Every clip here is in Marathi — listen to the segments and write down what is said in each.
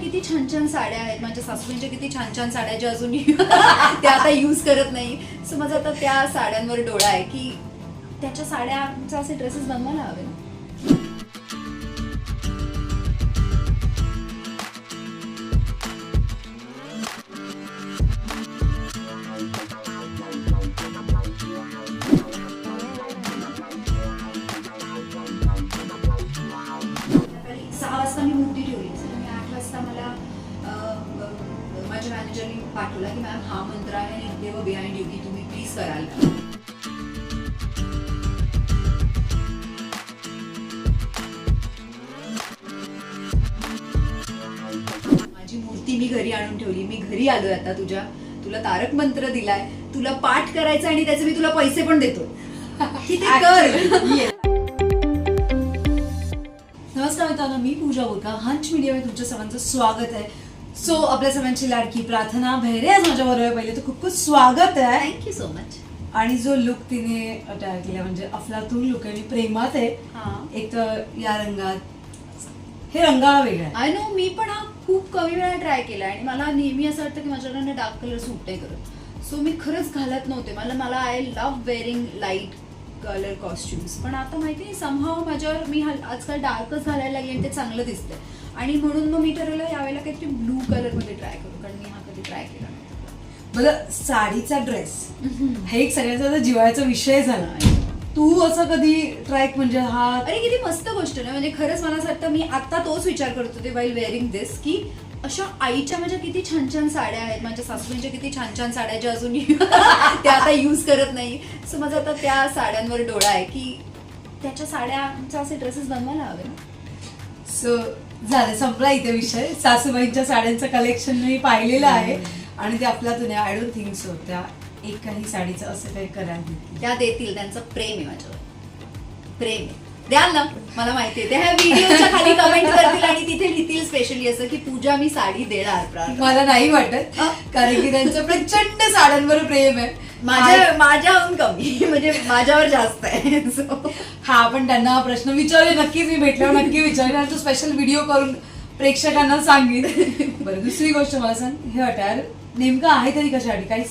किती छान छान साड्या आहेत माझ्या सासूबाईंच्या किती छान छान साड्या ज्या अजून त्या आता यूज करत नाही. सो माझा आता त्या साड्यांवर डोळा आहे की त्याच्या साड्यांचा असे ड्रेसेस बनवायला हवे ना. आहे आणि देव बिहाइंड यू की तुम्ही प्लीज कराल. का?" माझी मूर्ती मी घरी आणून ठेवली. मी घरी आलोय आता तुझ्या. तुला तारक मंत्र दिलाय. तुला पाठ करायचं आणि त्याचे मी तुला पैसे पण देतो कर. नमस्कार मित्रांनो मी पूजा बोरका हंच मीडियामध्ये तुमच्या सर्वांचं स्वागत आहे. सो आपल्या सर्वांची लाडकी प्रार्थना भैरे आज माझ्या बरोबर पहिले तर खूप खूप स्वागत आहे. थँक्यू सो मच आणि जो लुक तिने तयार केला म्हणजे अफलातून लुक आहे मी प्रेमात आहे. हा. एक तर या रंगात हे रंगाळा वेगळा आहे. आय नो मी पण हा खूप कमी वेळा ट्राय केला आणि मला नेहमी असं वाटतं की माझ्याकडनं डार्क कलर सूट नाही करत सो मी खरंच घालत नव्हते. मला मला I love wearing light colour costumes पण आता माहिती नाही समहाव माझ्यावर मी हल- आजकाल डार्कच घालायला लागली आणि ते चांगलं दिसतंय. आणि म्हणून मग मी ठरवलं यावेळेला काहीतरी ब्लू कलरमध्ये ट्राय करू कारण मी हा कधी ट्राय केला बरं साडीचा ड्रेस हे एक सगळ्याचा आता जिव्हाळ्याचा विषय झाला. तू असं कधी ट्राय म्हणजे हा अरे किती मस्त गोष्ट ना म्हणजे खरंच मला असं वाटतं मी आता तोच विचार करत होते वाईल वेअरिंग दिस की अशा आईच्या माझ्या किती छान छान साड्या आहेत माझ्या सासूबाईंच्या किती छान छान साड्या ज्या अजून त्या आता यूज करत नाही. सो माझा आता त्या साड्यांवर डोळा आहे की त्याच्या साड्यांचे असे ड्रेसेस बनवायला हवे ना. सो झालं संपला इथे विषय. सासूबाईंच्या साड्यांचं कलेक्शन मी पाहिलेलं आहे आणि ते आपल्यातून आय डोंट थिंक सो त्या एकाही साडीचं असं काही करायला. त्या देतील त्यांचं प्रेम आहे माझ्यावर. प्रेम आहे. द्याल ना मला माहिती आहे. त्या व्हिडिओच्या खाली कमेंट करतील आणि तिथे लिहितील स्पेशली असं की पूजा मी साडी देणार. प्रार्थना. मला नाही वाटत कारण की त्यांचं प्रचंड साड्यांवर प्रेम आहे. माझ्या माझ्याहून कमी म्हणजे माझ्यावर जास्त आहे. So, हा आपण त्यांना हा प्रश्न विचारले नक्कीच मी भेटल्यावर नक्की विचारेन. आणि तो स्पेशल व्हिडिओ करून प्रेक्षकांना सांगेन. बरं दुसरी गोष्ट मला सांग. हे अटायर नेमकं आहे तरी कशासाठी? काही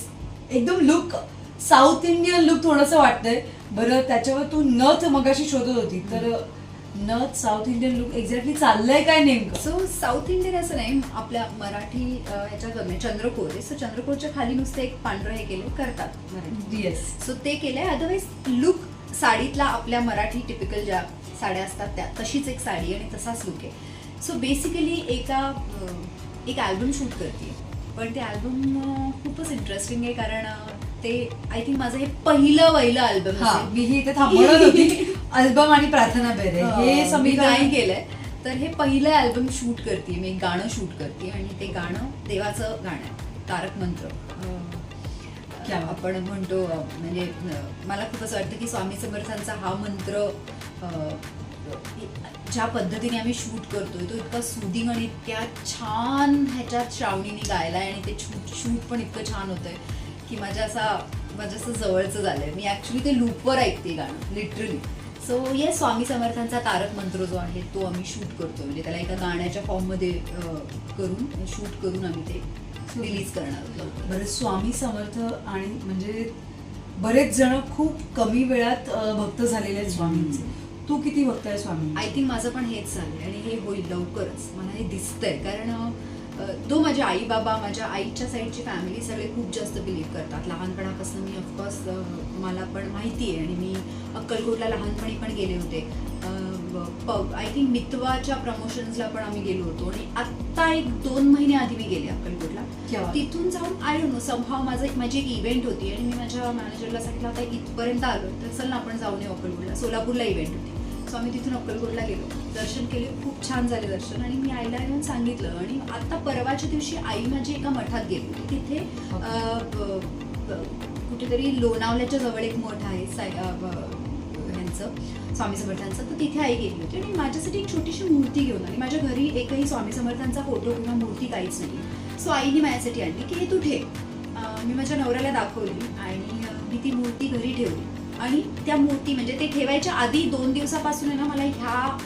एकदम लुक साऊथ इंडियन लुक थोडस वाटतंय. बरं त्याच्यावर तू नथ मगाशी शोधत होती. तर नथ साऊथ इंडियन लुक एक्झॅक्टली चाललंय काय नेमकं? सो साऊथ इंडियन असं नाही. आपल्या मराठी ह्याच्यात बघ चंद्रकोर आहे. सो चंद्रकोरच्या खाली नुसते एक पांढरं हे केले करतात मराठी. येस सो ते केलंय. अदरवाईज लुक साडीतला आपल्या मराठी टिपिकल ज्या साड्या असतात त्या तशीच एक साडी आणि तसाच लुक आहे. सो बेसिकली एका एक अल्बम शूट करते पण ते अल्बम खूपच इंटरेस्टिंग आहे कारण ते आय थिंक माझं हे पहिलं पहिलं अल्बम हा मी ही इथे थांबवत होती. अल्बम आणि प्रार्थना बेरे हे हे नाही समीकरण केलंय. तर हे पहिलं अल्बम शूट करते मी एक गाणं शूट करते आणि ते गाणं देवाचं गाणं आहे तारक मंत्र. बात. आपण म्हणतो म्हणजे मला खूप असं वाटतं की स्वामी समर्थांचा हा मंत्र अं, ज्या पद्धतीने आम्ही शूट करतोय तो इतका सुदिंग आणि इतक्या छान ह्याच्यात श्रावणीने गायला आणि ते शूट शूट पण इतकं छान होतंय. की माझ्या असा माझ्या असं जवळचं झालंय. मी ऍक्च्युली ते लूपवर ऐकते गाणं लिटरली सो ये स्वामी समर्थांचा तारक मंत्र जो आहे तो आम्ही शूट करतो म्हणजे त्याला एका गाण्याच्या फॉर्ममध्ये करून शूट करून आम्ही ते रिलीज करणार आहोत. बरं स्वामी समर्थ आणि म्हणजे बरेच जण खूप कमी वेळात भक्त झालेले आहेत स्वामींचे. तू किती भक्त आहे स्वामी आय थिंक माझं पण हेच झालंय आणि हे होईल लवकरच. मला हे दिसतंय. कारण तो माझे आई बाबा माझ्या आईच्या साईडची फॅमिली सगळे खूप जास्त बिलीव्ह करतात. लहानपणापासून मी ऑफकोर्स मला पण माहिती आहे आणि मी अक्कलकोटला लहानपणी पण गेले होते. आय थिंक मितवाच्या प्रमोशन्सला पण आम्ही गेलो होतो आणि आत्ता एक दोन महिने आधी मी गेले अक्कलकोटला. तिथून जाऊन आय डोंट नो समहाव माझं एक माझी एक इव्हेंट होती आणि मी माझ्या मॅनेजरला सांगितलं आता इथपर्यंत आलो तर चल ना आपण जाऊन येऊ अक्कलकोटला सोलापूरला इव्हेंट होती. सो आम्ही तिथून अक्कलकोटला गेलो. दर्शन केले. खूप छान झाले दर्शन. आणि मी आईला येऊन सांगितलं. आणि आता परवाच्या दिवशी आई माझी एका मठात गेली. तिथे ब- कुठेतरी लोणावल्याच्या जवळ एक मठ आहे. ब- ह्यांचं स्वामी समर्थांचं. तर तिथे आई गेली होती. आणि माझ्यासाठी एक छोटीशी मूर्ती घेऊन आली. माझ्या घरी एकही स्वामी समर्थांचा फोटो किंवा मूर्ती काहीच नाही. सो आईने माझ्यासाठी आणली की हे तू ठेव. मी माझ्या नवऱ्याला दाखवली. आणि मी ती मूर्ती घरी ठेवली. आणि त्या मूर्ती म्हणजे ते ठेवायच्या आधी दोन दिवसापासून आहे ना मला ह्या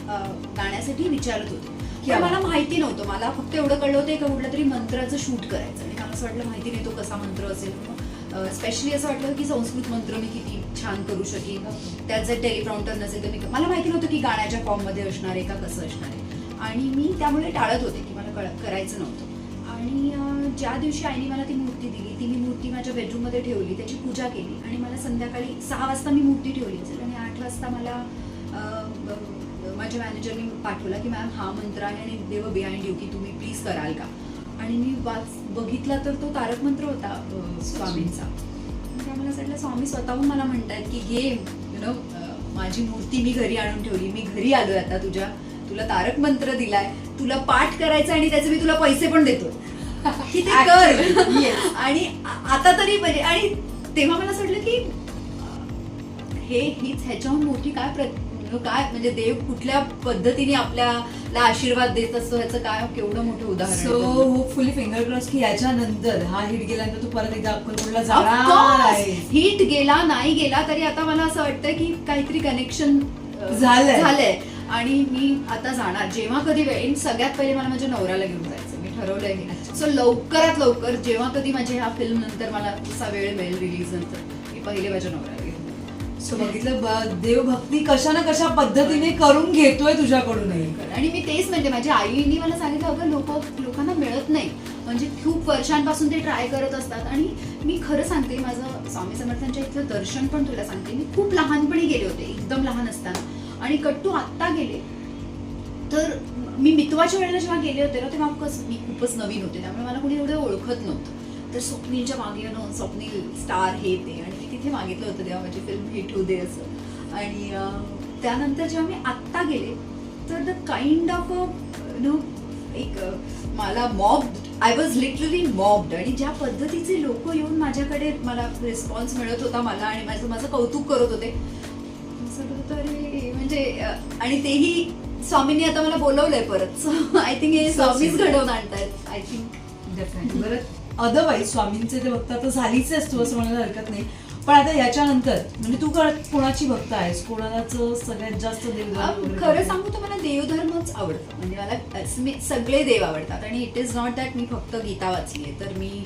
गाण्यासाठी विचारत होते. पण मला. माहिती नव्हतं. मला फक्त एवढं कळलं होतं का कुठल्या तरी मंत्राचं शूट करायचं. आणि मला असं वाटलं माहिती नाही तो कसा मंत्र असेल. स्पेशली असं वाटलं की संस्कृत मंत्र मी किती छान करू शकेन. त्यात जर टेलिप्रॉम्प्टर नसेल तर मी मला माहिती नव्हतं की गाण्याच्या फॉर्ममध्ये असणार आहे का कसं असणार आहे. आणि मी त्यामुळे टाळत होते की मला कळ- करायचं नव्हतं. आणि ज्या दिवशी आईने मला ती मूर्ती दिली ती मी मूर्ती माझ्या बेडरूममध्ये ठेवली त्याची पूजा केली आणि मला संध्याकाळी सहा वाजता मी मूर्ती ठेवली. असेल आणि आठ वाजता मला माझ्या मॅनेजरने पाठवला की मॅम हा मंत्र आहे आणि देव बिहाइंड यू की तुम्ही प्लीज कराल का? आणि मी वाच बघितला तर तो तारक मंत्र होता स्वामींचा. मला वाटलं स्वामी स्वतःहून मला म्हणतायत की घे यु नो माझी मूर्ती मी घरी आणून ठेवली मी घरी आलोय आता तुझ्या तुला तारक मंत्र दिलाय तुला पाठ करायचा आणि त्याचे मी तुला पैसे पण देतो की ते कर. आणि आता तरी म्हणजे आणि तेव्हा मला असं वाटलं की हे हीच ह्याच्याहून मोठी काय प्र काय म्हणजे देव कुठल्या पद्धतीने आपल्याला आशीर्वाद देत असतो ह्याचं काय केवढं मोठं उदाहरण. सो होपफुली फिंगर क्रॉस की याच्यानंतर हा हिट गेल्यानंतर तू परत एकदा अक्कलकोटला जाणार. हिट गेला नाही गेला तरी आता मला असं वाटतं की काहीतरी कनेक्शन झालंय. झालंय आणि मी आता जाणार. जेव्हा कधी वेळ सगळ्यात पहिले मला माझ्या नवऱ्याला घेऊन जायचं मी ठरवलंय की सो लवकरात लवकर जेव्हा कधी माझ्या ह्या फिल्म नंतर मला तसा वेळ मिळेल रिलीज नंतर मी पहिले माझ्या नवऱ्याला घेऊन. सो बघितलं देवभक्ती कशा ना कशा पद्धतीने करून घेतोय तुझ्याकडूनही? आणि मी तेच म्हणते माझ्या आईने मला सांगितलं अगं लोक लोकांना मिळत नाही. म्हणजे खूप वर्षांपासून ते ट्राय करत असतात. आणि मी खरं सांगते माझं स्वामी समर्थांच्या इथलं दर्शन पण तुला सांगते. मी खूप लहानपणी गेले होते एकदम लहान असताना. आणि कट्टू आत्ता गेले. तर मी मितवाच्या वेळेला जेव्हा गेले होते ना तेव्हा कसं मी खूपच नवीन होते. त्यामुळे मला कुणी एवढं ओळखत नव्हतं. तर स्वप्नीलच्या मागे येणं स्वप्नील स्टार हे ते. आणि मी तिथे मागितलं होतं तेव्हा माझी फिल्म हिट होऊ दे असं. आणि त्यानंतर जेव्हा मी आत्ता गेले तर द काइंड ऑफ नो एक मला mob I was literally mobbed आणि ज्या पद्धतीचे लोक येऊन माझ्याकडे मला रिस्पॉन्स मिळत होता मला आणि माझं माझं कौतुक करत होते असं म्हणजे आणि तेही स्वामींनी आता मला बोलवलंय परत. सो आय थिंक हे स्वामीच. घडवून आणतायत आय थिंक डेफिनेटली बरं अदरवाईज स्वामींचे ते भक्त आता झालीच आहेस तू असं म्हणायला हरकत नाही. पण आता याच्यानंतर म्हणजे तू कोणाची भक्त आहेस? कोणालाच सगळ्यात जास्त देवधर्म खरं? सांगू तर मला देवधर्मच आवडतं. म्हणजे मला सगळे देव आवडतात. आणि इट इज नॉट दॅट मी फक्त गीता वाचली आहे. तर मी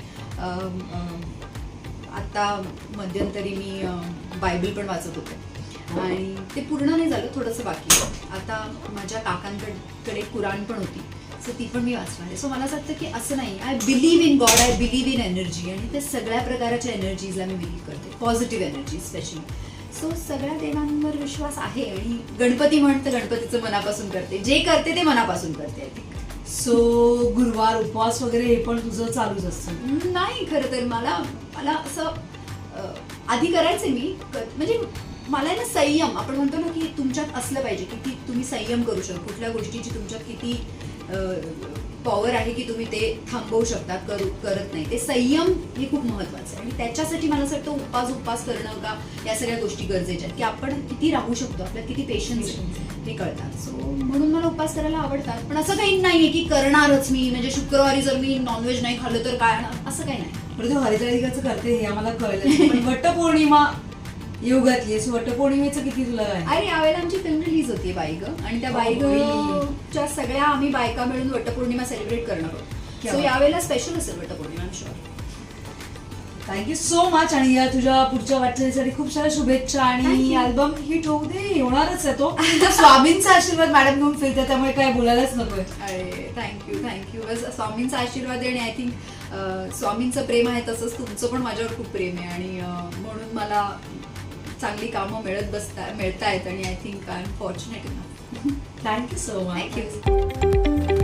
आता मध्यंतरी मी बायबल पण वाचत होते. आणि ते पूर्ण नाही झालं थोडंसं बाकी. आता माझ्या काकांकडे कुराण पण होती. सो ती पण मी वाचणार आहे. सो मला असं वाटतं की असं नाही. I believe in God I believe in energy आणि ते सगळ्या प्रकारच्या एनर्जीजला मी बिलीव्ह करते. पॉझिटिव्ह एनर्जी स्पेशली सो सगळ्या देवांवर विश्वास आहे. आणि गणपती म्हणतं गणपतीचं मनापासून करते. जे करते ते मनापासून करते आय थिंक सो गुरुवार उपवास वगैरे हे पण तुझं चालूच असतं. नाही खरं तर मला मला असं आधी करायचं मी. म्हणजे मला आहे ना संयम. आपण म्हणतो ना की तुमच्यात असलं पाहिजे की तुम्ही संयम करू शकता. कुठल्या गोष्टीची तुमच्यात किती पॉवर आहे की तुम्ही ते थांबवू शकता करू करत नाही. ते संयम हे खूप महत्वाचं आहे. आणि त्याच्यासाठी मला असं वाटतं उपवास उपवास करणं का या सगळ्या गोष्टी गरजेच्या आहेत. की आपण किती राहू शकतो आपल्यात किती पेशन्स हे कळतात. सो म्हणून मला उपवास करायला आवडतात. पण असं काही नाहीये की करणारच मी. म्हणजे शुक्रवारी जर मी नॉनव्हेज नाही खाल्लं तर काय? असं काही नाही. बरं हरिद्राधिकाचं करते हे आम्हाला कळलं पण वटपौर्णिमा येऊ घातली सो वटपौर्णिमेचं किती तुला आहे अरे यावेळेला आमची फिल्म रिलीज होती बाईग आणि त्या बाईग really? च्या सगळ्या आम्ही बायका मिळून वटपौर्णिमा सेलिब्रेट करणार आहोत सो. यावेळेला स्पेशल असेल Vatpurnima sure thank you so much आणि या तुझ्या पुढच्या वाटचालीसाठी खूप साऱ्या शुभेच्छा आणि. अल्बम हिट होऊ दे होणारच आहे तो. स्वामींचा आशीर्वाद मॅडम घेऊन फिरते त्यामुळे काय बोलायलाच नकोय. अरे थँक्यू थँक्यू बस स्वामींचा आशीर्वाद आहे आणि आय थिंक स्वामींचं प्रेम आहे तसंच तुमचं पण माझ्यावर खूप प्रेम आहे. आणि म्हणून मला चांगली कामं मिळत बसता मिळत आहेत आणि I think I am fortunate thank you so much thank you